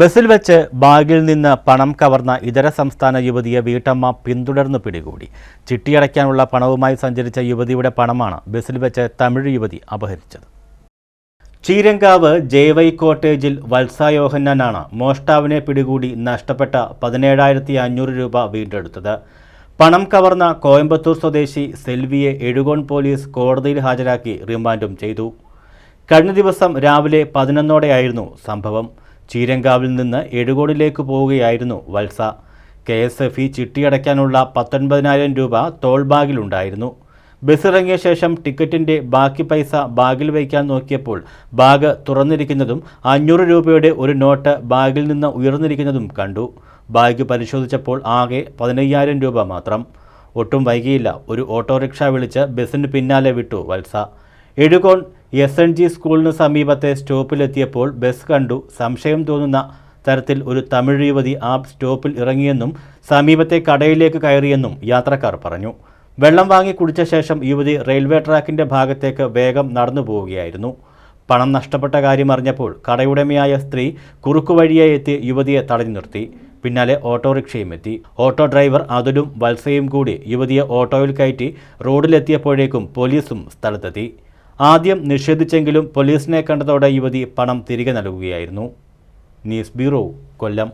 ബസ്സിൽ വെച്ച് ബാഗിൽ നിന്ന് പണം കവർന്ന ഇതര സംസ്ഥാന യുവതിയെ വീട്ടമ്മ പിന്തുടർന്ന് പിടികൂടി. ചിട്ടിയടയ്ക്കാനുള്ള പണവുമായി സഞ്ചരിച്ച യുവതിയുടെ പണമാണ് ബസിൽ വെച്ച് തമിഴ് യുവതി അപഹരിച്ചത്. ചീരങ്കാവ് ജേവൈ കോട്ടേജിൽ വത്സായോഹന്നാനാണ് മോഷ്ടാവിനെ പിടികൂടി നഷ്ടപ്പെട്ട പതിനേഴായിരത്തി അഞ്ഞൂറ് രൂപ വീണ്ടെടുത്തത്. പണം കവർന്ന കോയമ്പത്തൂർ സ്വദേശി സെൽവിയെ എഴുകോൺ പോലീസ് കോടതിയിൽ ഹാജരാക്കി റിമാൻഡും ചെയ്തു. കഴിഞ്ഞ ദിവസം രാവിലെ പതിനൊന്നോടെയായിരുന്നു സംഭവം. ചീരങ്കാവിൽ നിന്ന് എഴുകോടിലേക്ക് പോവുകയായിരുന്നു Valsa. K S F E ചിട്ടിയടയ്ക്കാനുള്ള പത്തൊൻപതിനായിരം രൂപ തോൾ ബാഗിലുണ്ടായിരുന്നു ബസ് ഇറങ്ങിയ ശേഷം ടിക്കറ്റിന്റെ ബാക്കി പൈസ ബാഗിൽ വയ്ക്കാൻ നോക്കിയപ്പോൾ ബാഗ് തുറന്നിരിക്കുന്നതും അഞ്ഞൂറ് രൂപയുടെ ഒരു നോട്ട് ബാഗിൽ നിന്ന് ഉയർന്നിരിക്കുന്നതും കണ്ടു. ബാഗ് പരിശോധിച്ചപ്പോൾ ആകെ പതിനയ്യായിരം രൂപ മാത്രം. ഒട്ടും വൈകിയില്ല ഒരു ഓട്ടോറിക്ഷ വിളിച്ച് ബസ്സിന് പിന്നാലെ വിട്ടു Valsa. Ezhukone S N G സ്കൂളിന് സമീപത്തെ സ്റ്റോപ്പിലെത്തിയപ്പോൾ ബസ് കണ്ടു. സംശയം തോന്നുന്ന തരത്തിൽ ഒരു തമിഴ് യുവതി ആ സ്റ്റോപ്പിൽ ഇറങ്ങിയെന്നും സമീപത്തെ കടയിലേക്ക് കയറിയെന്നും യാത്രക്കാർ പറഞ്ഞു. വെള്ളം വാങ്ങി കുടിച്ച ശേഷം യുവതി റെയിൽവേ ട്രാക്കിന്റെ ഭാഗത്തേക്ക് വേഗം നടന്നു പോവുകയായിരുന്നു. പണം നഷ്ടപ്പെട്ട കാര്യം അറിഞ്ഞപ്പോൾ കടയുടമയായ സ്ത്രീ കുറുക്കുവഴിയെ എത്തി യുവതിയെ തടഞ്ഞു നിർത്തി. പിന്നാലെ ഓട്ടോറിക്ഷയും എത്തി. ഓട്ടോ ഡ്രൈവർ അതുലും വത്സയും കൂടി യുവതിയെ ഓട്ടോയിൽ കയറ്റി റോഡിലെത്തിയപ്പോഴേക്കും പോലീസും സ്ഥലത്തെത്തി. ആദ്യം നിഷേധിച്ചെങ്കിലും പോലീസിനെ കണ്ടതോടെ യുവതി പണം തിരികെ നൽകുകയായിരുന്നു. News bureau Kollam.